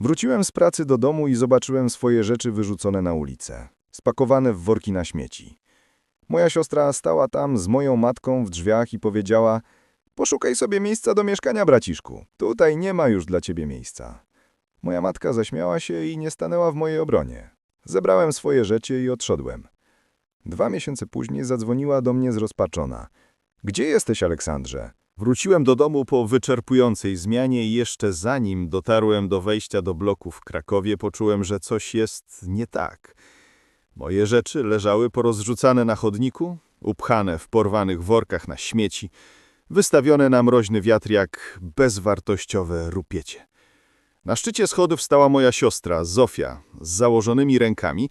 Wróciłem z pracy do domu i zobaczyłem swoje rzeczy wyrzucone na ulicę, spakowane w worki na śmieci. Moja siostra stała tam z moją matką w drzwiach i powiedziała: Poszukaj sobie miejsca do mieszkania, braciszku. Tutaj nie ma już dla ciebie miejsca. Moja matka zaśmiała się i nie stanęła w mojej obronie. Zebrałem swoje rzeczy i odszedłem. Dwa miesiące później zadzwoniła do mnie zrozpaczona. Gdzie jesteś, Aleksandrze? Wróciłem do domu po wyczerpującej zmianie i jeszcze zanim dotarłem do wejścia do bloku w Krakowie, poczułem, że coś jest nie tak. Moje rzeczy leżały porozrzucane na chodniku, upchane w porwanych workach na śmieci, wystawione na mroźny wiatr jak bezwartościowe rupiecie. Na szczycie schodów stała moja siostra, Zofia, z założonymi rękami,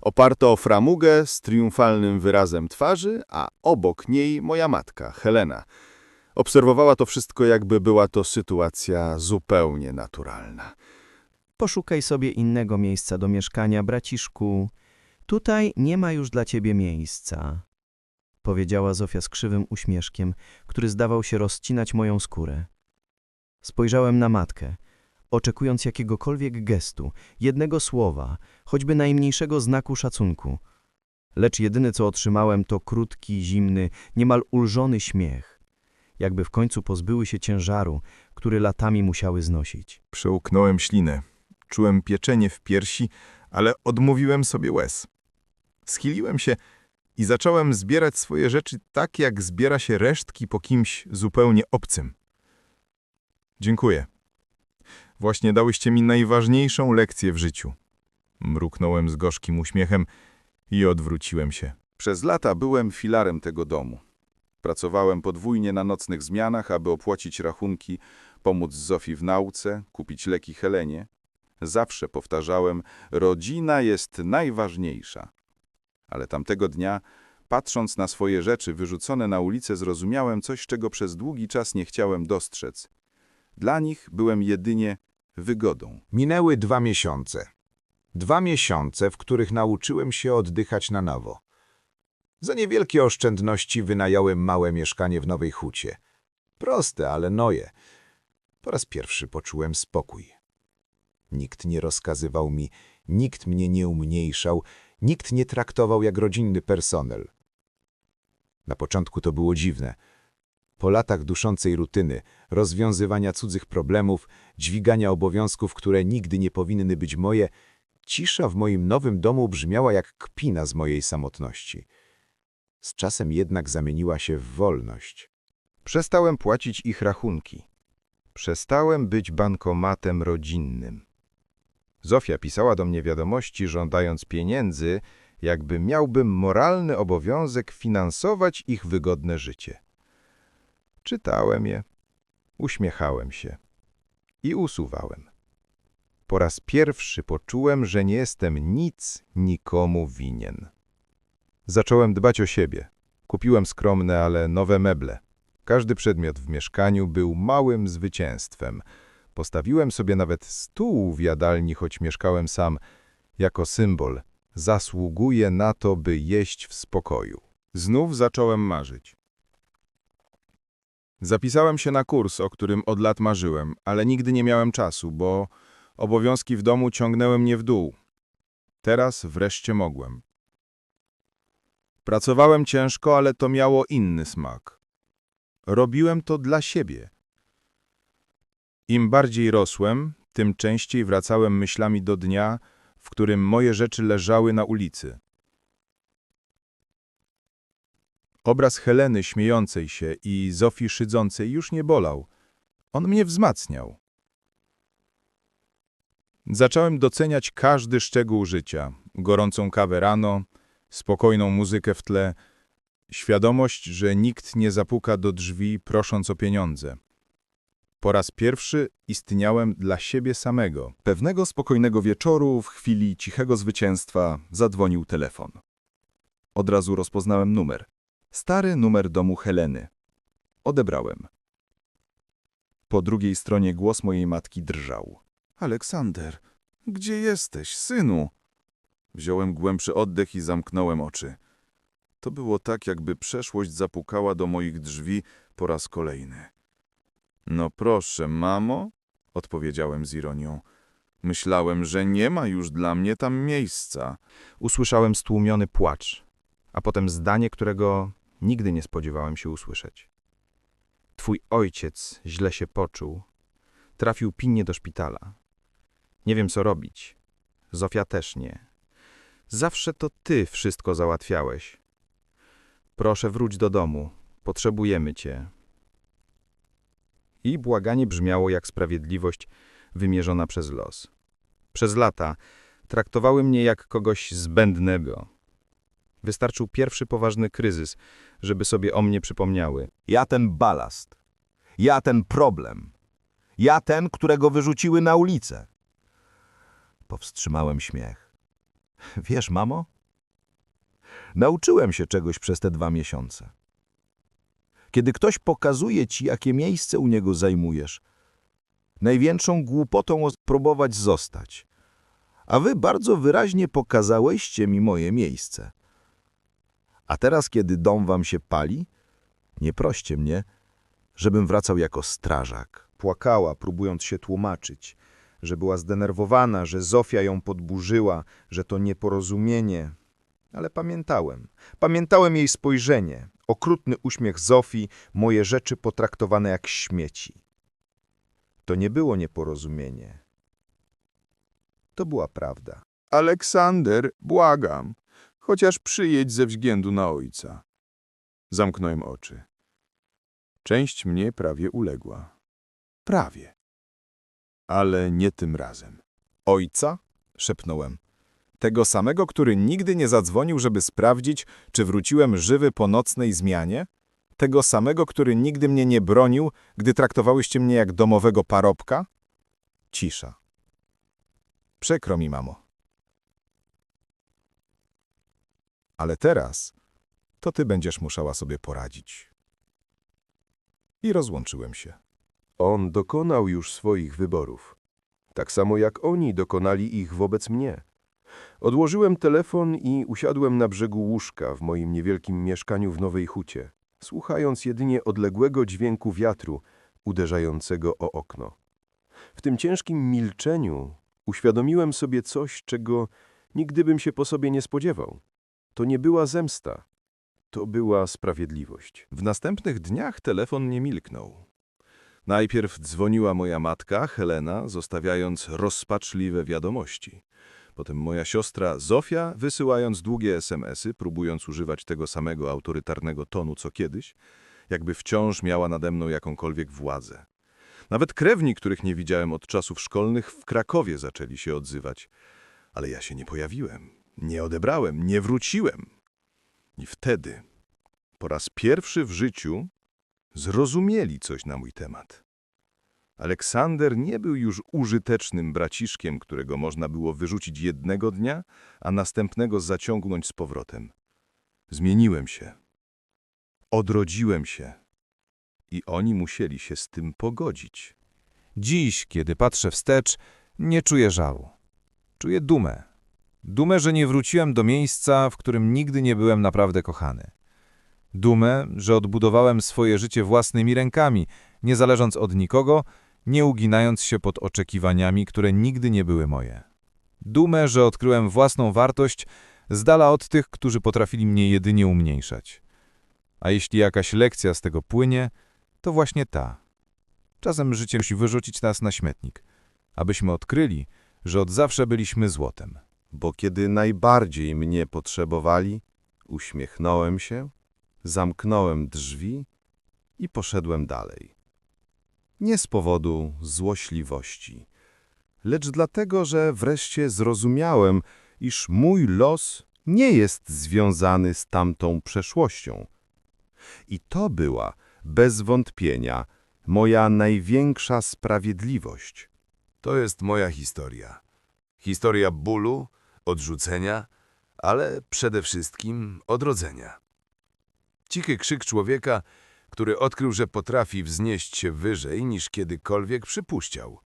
oparta o framugę z triumfalnym wyrazem twarzy, a obok niej moja matka, Helena. Obserwowała to wszystko, jakby była to sytuacja zupełnie naturalna. Poszukaj sobie innego miejsca do mieszkania, braciszku. Tutaj nie ma już dla ciebie miejsca. Powiedziała Zofia z krzywym uśmieszkiem, który zdawał się rozcinać moją skórę. Spojrzałem na matkę, oczekując jakiegokolwiek gestu, jednego słowa, choćby najmniejszego znaku szacunku. Lecz jedyne, co otrzymałem, to krótki, zimny, niemal ulżony śmiech. Jakby w końcu pozbyły się ciężaru, który latami musiały znosić. Przełknąłem ślinę. Czułem pieczenie w piersi, ale odmówiłem sobie łez. Schiliłem się i zacząłem zbierać swoje rzeczy tak, jak zbiera się resztki po kimś zupełnie obcym. Dziękuję. Właśnie dałyście mi najważniejszą lekcję w życiu. Mruknąłem z gorzkim uśmiechem i odwróciłem się. Przez lata byłem filarem tego domu. Pracowałem podwójnie na nocnych zmianach, aby opłacić rachunki, pomóc Zofii w nauce, kupić leki Helenie. Zawsze powtarzałem, rodzina jest najważniejsza. Ale tamtego dnia, patrząc na swoje rzeczy wyrzucone na ulicę, zrozumiałem coś, czego przez długi czas nie chciałem dostrzec. Dla nich byłem jedynie wygodą. Minęły dwa miesiące. Dwa miesiące, w których nauczyłem się oddychać na nowo. Za niewielkie oszczędności wynająłem małe mieszkanie w Nowej Hucie. Proste, ale noje. Po raz pierwszy poczułem spokój. Nikt nie rozkazywał mi, nikt mnie nie umniejszał, nikt nie traktował jak rodzinny personel. Na początku to było dziwne. Po latach duszącej rutyny, rozwiązywania cudzych problemów, dźwigania obowiązków, które nigdy nie powinny być moje, cisza w moim nowym domu brzmiała jak kpina z mojej samotności. Z czasem jednak zamieniła się w wolność. Przestałem płacić ich rachunki. Przestałem być bankomatem rodzinnym. Zofia pisała do mnie wiadomości żądając pieniędzy, jakby miałbym moralny obowiązek finansować ich wygodne życie. Czytałem je, uśmiechałem się i usuwałem. Po raz pierwszy poczułem, że nie jestem nic nikomu winien. Zacząłem dbać o siebie. Kupiłem skromne, ale nowe meble. Każdy przedmiot w mieszkaniu był małym zwycięstwem. Postawiłem sobie nawet stół w jadalni, choć mieszkałem sam, jako symbol. Zasługuję na to, by jeść w spokoju. Znów zacząłem marzyć. Zapisałem się na kurs, o którym od lat marzyłem, ale nigdy nie miałem czasu, bo obowiązki w domu ciągnęły mnie w dół. Teraz wreszcie mogłem. Pracowałem ciężko, ale to miało inny smak. Robiłem to dla siebie. Im bardziej rosłem, tym częściej wracałem myślami do dnia, w którym moje rzeczy leżały na ulicy. Obraz Heleny śmiejącej się i Zofii szydzącej już nie bolał. On mnie wzmacniał. Zacząłem doceniać każdy szczegół życia. Gorącą kawę rano, spokojną muzykę w tle, świadomość, że nikt nie zapuka do drzwi prosząc o pieniądze. Po raz pierwszy istniałem dla siebie samego. Pewnego spokojnego wieczoru, w chwili cichego zwycięstwa, zadzwonił telefon. Od razu rozpoznałem numer. Stary numer domu Heleny. Odebrałem. Po drugiej stronie głos mojej matki drżał. Aleksander, gdzie jesteś, synu? Wziąłem głębszy oddech i zamknąłem oczy. To było tak, jakby przeszłość zapukała do moich drzwi po raz kolejny. No proszę, mamo, odpowiedziałem z ironią. Myślałem, że nie ma już dla mnie tam miejsca. Usłyszałem stłumiony płacz, a potem zdanie, którego nigdy nie spodziewałem się usłyszeć. Twój ojciec źle się poczuł. Trafił pilnie do szpitala. Nie wiem, co robić. Zofia też nie. Zawsze to ty wszystko załatwiałeś. Proszę, wróć do domu. Potrzebujemy cię. I błaganie brzmiało jak sprawiedliwość wymierzona przez los. Przez lata traktowały mnie jak kogoś zbędnego. Wystarczył pierwszy poważny kryzys, żeby sobie o mnie przypomniały. Ja ten balast. Ja ten problem. Ja ten, którego wyrzuciły na ulicę. Powstrzymałem śmiech. Wiesz, mamo? Nauczyłem się czegoś przez te dwa miesiące. Kiedy ktoś pokazuje ci, jakie miejsce u niego zajmujesz, największą głupotą próbować zostać. A wy bardzo wyraźnie pokazałyście mi moje miejsce. A teraz, kiedy dom wam się pali, nie proście mnie, żebym wracał jako strażak. Płakała, próbując się tłumaczyć, że była zdenerwowana, że Zofia ją podburzyła, że to nieporozumienie. Ale pamiętałem. Pamiętałem jej spojrzenie, okrutny uśmiech Zofii, moje rzeczy potraktowane jak śmieci. To nie było nieporozumienie. To była prawda. Aleksander, błagam, chociaż przyjedź ze względu na ojca. Zamknąłem oczy. Część mnie prawie uległa. Prawie. Ale nie tym razem. Ojca? szepnąłem. Tego samego, który nigdy nie zadzwonił, żeby sprawdzić, czy wróciłem żywy po nocnej zmianie? Tego samego, który nigdy mnie nie bronił, gdy traktowałyście mnie jak domowego parobka? Cisza. Przykro mi, mamo. Ale teraz to ty będziesz musiała sobie poradzić. I rozłączyłem się. On dokonał już swoich wyborów. Tak samo jak oni dokonali ich wobec mnie. Odłożyłem telefon i usiadłem na brzegu łóżka w moim niewielkim mieszkaniu w Nowej Hucie, słuchając jedynie odległego dźwięku wiatru uderzającego o okno. W tym ciężkim milczeniu uświadomiłem sobie coś, czego nigdy bym się po sobie nie spodziewał. To nie była zemsta, to była sprawiedliwość. W następnych dniach telefon nie milknął. Najpierw dzwoniła moja matka, Helena, zostawiając rozpaczliwe wiadomości. Potem moja siostra Zofia, wysyłając długie SMSy, próbując używać tego samego autorytarnego tonu co kiedyś, jakby wciąż miała nade mną jakąkolwiek władzę. Nawet krewni, których nie widziałem od czasów szkolnych, w Krakowie zaczęli się odzywać. Ale ja się nie pojawiłem, nie odebrałem, nie wróciłem. I wtedy, po raz pierwszy w życiu, zrozumieli coś na mój temat. Aleksander nie był już użytecznym braciszkiem, którego można było wyrzucić jednego dnia, a następnego zaciągnąć z powrotem. Zmieniłem się. Odrodziłem się. I oni musieli się z tym pogodzić. Dziś, kiedy patrzę wstecz, nie czuję żalu. Czuję dumę. Dumę, że nie wróciłem do miejsca, w którym nigdy nie byłem naprawdę kochany. Dumę, że odbudowałem swoje życie własnymi rękami, nie zależąc od nikogo, nie uginając się pod oczekiwaniami, które nigdy nie były moje. Dumę, że odkryłem własną wartość z dala od tych, którzy potrafili mnie jedynie umniejszać. A jeśli jakaś lekcja z tego płynie, to właśnie ta. Czasem życie musi wyrzucić nas na śmietnik, abyśmy odkryli, że od zawsze byliśmy złotem. bo kiedy najbardziej mnie potrzebowali, uśmiechnąłem się, zamknąłem drzwi i poszedłem dalej. Nie z powodu złośliwości, lecz dlatego, że wreszcie zrozumiałem, iż mój los nie jest związany z tamtą przeszłością. I to była, bez wątpienia, moja największa sprawiedliwość. To jest moja historia. Historia bólu, odrzucenia, ale przede wszystkim odrodzenia. Cichy krzyk człowieka, który odkrył, że potrafi wznieść się wyżej niż kiedykolwiek przypuszczał.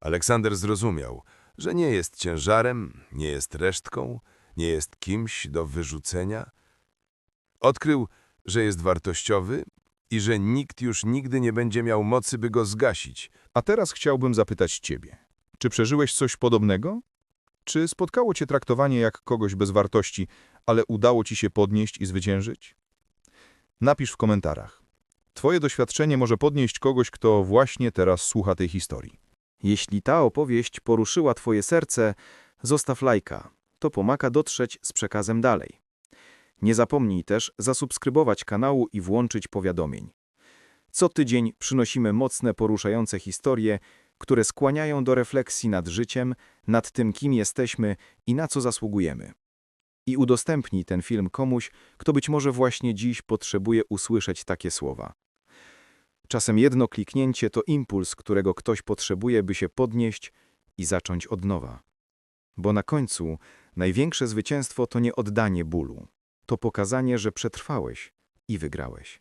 Aleksander zrozumiał, że nie jest ciężarem, nie jest resztką, nie jest kimś do wyrzucenia. Odkrył, że jest wartościowy i że nikt już nigdy nie będzie miał mocy, by go zgasić, A teraz chciałbym zapytać ciebie. Czy przeżyłeś coś podobnego? Czy spotkało cię traktowanie jak kogoś bez wartości, ale udało ci się podnieść i zwyciężyć? Napisz w komentarzach. Twoje doświadczenie może podnieść kogoś, kto właśnie teraz słucha tej historii. Jeśli ta opowieść poruszyła Twoje serce, zostaw lajka. To pomaga dotrzeć z przekazem dalej. Nie zapomnij też zasubskrybować kanału i włączyć powiadomień. Co tydzień przynosimy mocne, poruszające historie, które skłaniają do refleksji nad życiem, nad tym, kim jesteśmy i na co zasługujemy. I udostępnij ten film komuś, kto być może właśnie dziś potrzebuje usłyszeć takie słowa. Czasem jedno kliknięcie to impuls, którego ktoś potrzebuje, by się podnieść i zacząć od nowa. Bo na końcu największe zwycięstwo to nie oddanie bólu, to pokazanie, że przetrwałeś i wygrałeś.